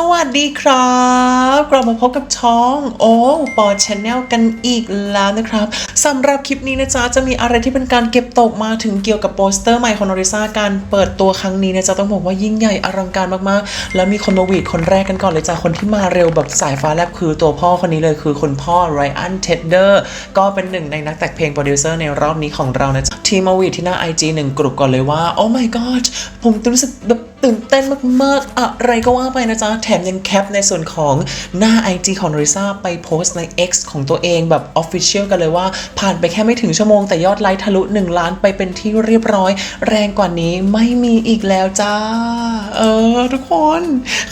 สวัสดีครับกลับมาพบกับช่องโอ้ปอชแนลกันอีกแล้วนะครับสำหรับคลิปนี้นะจ๊ะจะมีอะไรที่เป็นการเก็บตกมาถึงเกี่ยวกับโปสเตอร์ใหม่ของนอริซาการเปิดตัวครั้งนี้นะจ๊ะต้องบอกว่ายิ่งใหญ่อลังการมากๆ แล้วมีคนมาวีดคนแรกกันก่อนเลยจ้ะคนที่มาเร็วแบบสายฟ้าแลบคือตัวพ่อคนนี้เลยคือคุณพ่อไรอันเทดเดอร์ก็เป็นหนึ่งในนักแต่งเพลงโปรดิวเซอร์ในรอบนี้ของเรานะจ๊ะทีมาวีดที่หน้า IG หนึ่งกลุ่มก่อนเลยว่าโอ้ my god ผมรู้สึกแบบ ตื่นเต้นมากๆ อะไรก็ว่าไปนะจ๊ะ แถมยังแคปในส่วนของหน้า IG ของริซ่าไปโพสต์ใน X ของตัวเองแบบ Official กันเลยว่า ผ่านไปแค่ไม่ถึงชั่วโมงแต่ยอดไลค์ทะลุ 1 ล้านไปเป็นที่เรียบร้อย แรงกว่านี้ไม่มีอีกแล้วจ้า เออ ทุกคน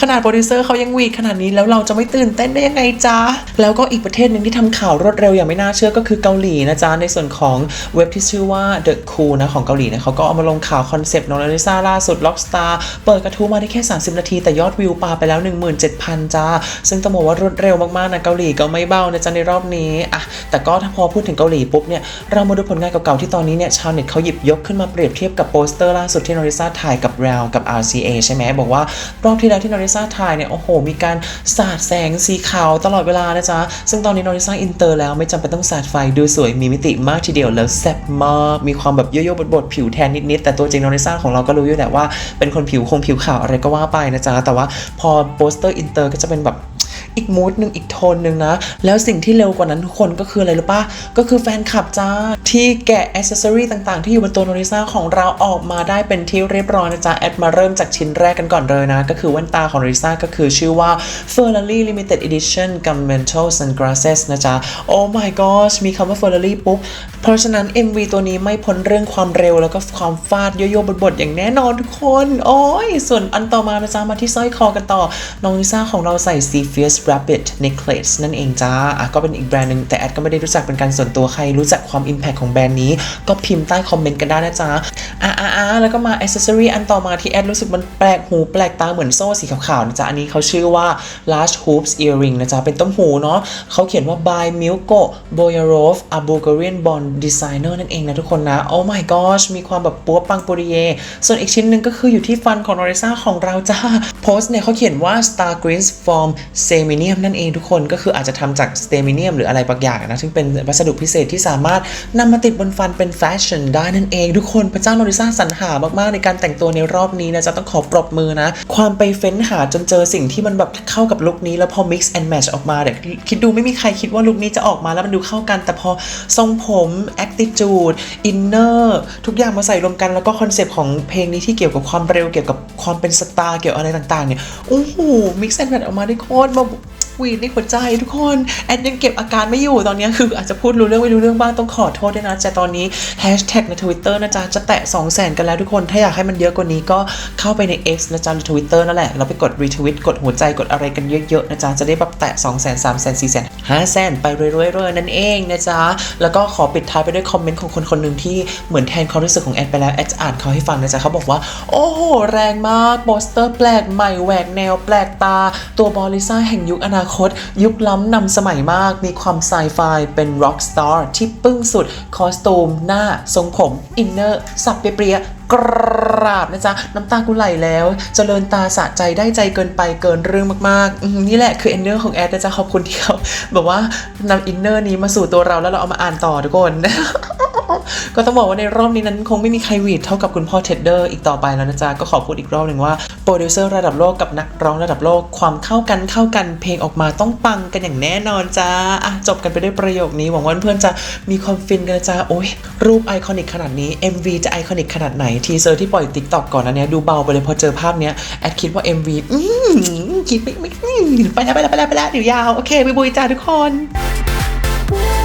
ขนาดโปรดิวเซอร์เขายังวีดขนาดนี้แล้วเราจะไม่ตื่นเต้นได้ยังไงจ๊ะแล้วก็อีกประเทศหนึ่งที่ทำข่าวรวดเร็วอย่างไม่น่าเชื่อก็คือเกาหลีนะจ๊ะในส่วนของเว็บที่ชื่อว่า The Cool นะของเกาหลีนี่ยเขาก็เอามาลงข่าวคอนเซปต์น้องลิซ่าล่าสุด Rockstar เปิดกระทู้มาได้แค่ 30 นาที แต่ยอดวิวปาไปแล้ว 17,000 จ้า ซึ่งต้องบอกว่ารวดเร็วมากๆนะเกาหลีก็ไม่เบานะจ๊ะในรอบนี้อะแต่ก็ถ้าพอพูดถึงเกาหลีปุ๊บเนี่ยเรามาดูผลงานเก่าๆที่ตอนนี้เนี่ยชาวเน็ตเขาหยิบยกขึ้นมาเปรียบเทียบกับโปสเตอร์ล่าสุดที่นอริซ่าถ่ายกับ r a l กับ RCA ใช่ไหมบอกว่ารอบที่แล้วที่นอริซ่าถ่ายเนี่ยโอ้โห มีการสาดแสงสีขาวตลอดเวลานะจ๊ะซึ่งตอนนี้นอริซ่าอินเตอร์แล้วไม่จำเป็นต้องสาดไฟดูสวยมีมิติมากทีเดียวแล้วแซ่บมากมีความแบบโยโย่บดๆผิวแทนนิดๆแต่ตัวจริงนอริซาของเราก็รู้อยู่แหละว่าเป็นคนผิวคงผิวขาวอะไรก็ว่าไปนะจ๊ะ แต่ว่าพอโปสเตอร์อินเตอร์ก็จะเป็นแบบ อีกมูดหนึ่งอีกโทนหนึ่งนะ แล้วสิ่งที่เร็วกว่านั้นทุกคนก็คืออะไรรู้ปะก็คือแฟนคลับจ้า ที่แกะอ c เซสซอรีต่างๆ ที่อยู่บนตัวโนริซ่าของเราออกมาได้เป็นที่เรียบร้อยนะจ๊ะ แอดมาเริ่มจากชิ้นแรกกันก่อนเลยนะ ก็คือแว่นตาของโนริซ่าก็คือชื่อว่า Ferrari Limited Edition Governmental Sunglasses นะจ๊ะ Oh my gosh มีคำว่า Ferrari ปุ๊บ เพราะฉะนั้น MV ตัวนี้ไม่พ้นเรื่องความเร็วแล้วก็ความฟาดโยโย่บดๆอย่างแน่นอนทุกคน โอ้ยส่วนอันต่อมานะจ๊ะมาที่สร้อยคอกันต่อน้องลิซ่าของเราใส่ C f i e r c Rabbit Necklace นั่นเองจ้าอะก็เป็นอีกแบรนด์หนึ่งแต่แอดก็ไม่ได้รู้จักเป็นการส่วนตัวใครรู้จักความ Impact ของแบรนด์นี้ ก็พิมพ์ใต้คอมเมนต์กันได้นะจ๊ะอะอะอะแล้วก็มา Accessory อันต่อมาที่แอดรู้สึกมันแปลกหูแปลกตาเหมือนโซ่สีขาวๆนะจ๊ะอันนี้เขาชื่อว่า Large Hoops Earring นะจ๊ะเป็นต้มหูเนาะเขาเขียนว่า by Milko Boyarov a Bulgarian born designer นั่นเองนะทุกคนนะ Oh my gosh มีความแบบปัวปังปุริเย ส่วนอีกชิ้นหนึ่งก็คืออยู่ที่ฟันของนอริซ่าของเราจ้าโพสต์เนี่ยเขาเขียนว่า Star Greens from Seminium นั่นเองทุกคนก็คืออาจจะทำจาก Seminium หรืออะไรบางอย่างนะซึ่งเป็นวัสดุพิเศษที่สามารถนำมาติดบนฟันเป็นแฟชั่นได้นั่นเองทุกคนพระเจ้าโนริซ่าสรรหามากๆ ในการแต่งตัวในรอบนี้นะจะต้องขอปรบมือนะ ความไปเฟ้นหาจนเจอสิ่งที่มันแบบเข้ากับลุคนี้แล้วพอ mix and match ออกมาเดี๋ยวคิดดูไม่มีใครคิดว่าลุคนี้จะออกมาแล้วมันดูเข้ากัน แต่พอทรงผม attitude inner ทุกอย่างมาใส่รวมกันแล้วก็คอนเซปต์ของเพลงนี้ที่เกี่ยวกับความเร็วเกี่ยวกับความเป็นสตาร์เกี่ยวอะไรต่างๆเนี่ยโอ้โห mix and match ออกมาได้โคตรมา วีดในหัวใจทุกคนแอดยังเก็บอาการไม่อยู่ตอนนี้คืออาจจะพูดรู้เรื่องไม่รู้เรื่องบ้างต้องขอโทษด้วยนะแต่ตอนนี้แฮชแท็กใน Twitter นะจ๊ะจะแตะ 2 0 0แสนกันแล้วทุกคน ถ้าอยากให้มันเยอะกว่านี้ก็เข้าไปใน X นะจ๊ะหรือ Twitter นั่นแหละแล้วไปกด retweet กดหัวใจกดอะไรกันเยอะๆนะจ๊ะจะได้แบบแตะ 2 0 0แสน3 0 0แสน4 0 0แสน5แสนไปเรื่อยๆนั่นเองนะจ๊ะแล้วก็ขอปิดท้ายไปด้วยคอมเมนต์ของคนคนหนึ่งที่เหมือนแทนความรู้สึกของแอดไปแล้วแอดจะอ่านเขาให้ฟังนะจ๊ะเขาบอกว่า โอ้โหแรงมากโปสเตอร์แปลกใหม่แหวกแนวแปลกตา ตัวบอลิซ่าแห่งยุคอนาคต ยุคล้ำนำสมัยมาก มีความไซไฟเป็นร็อกสตาร์ที่ปึ้งสุด คอสตูม หน้า ทรงผม อินเนอร์ สับเปรี้ยกราบนะจ๊ะ น้ำตากูไหลแล้ว เจริญตาสะใจได้ใจเกินไปเกินเรื่องมากๆ นี่แหละคืออินเนอร์ของแอดนะจ๊ะ ขอบคุณที่เขาแบบว่านำอินเนอร์นี้มาสู่ตัวเราแล้วเราเอามาอ่านต่อทุกคน ก็ต้องบอกว่าในรอบนี้นั้นคงไม่มีใครวีดเท่ากับคุณพ่อเท็ดเดอร์อีกต่อไปแล้วนะจ๊ะ ก็ขอพูดอีกรอบหนึ่งว่าโปรดิวเซอร์ระดับโลกกับนักร้องระดับโลกความเข้ากันเข้ากันเพลงออกมาต้องปังกันอย่างแน่นอนจ้าอะจบกันไปด้วยประโยคนี้หวังว่าเพื่อนจะมีความฟินกันจ้าโอ้ยรูปไอคอนิกขนาดนี้ MV จะไอคอนิกขนาดไหนทีเซอร์ที่ปล่อยติ๊กต็อกก่อนอันเนี้ยดูเบาไปเลยพอเจอภาพเนี้ยแอดคิดว่า MV อืมคิดไม่ไม่อืมไปแล้วไปแล้วไปแล้วไปแล้วเดี๋ยวยาวโอเคไปบุยจ้าทุกคน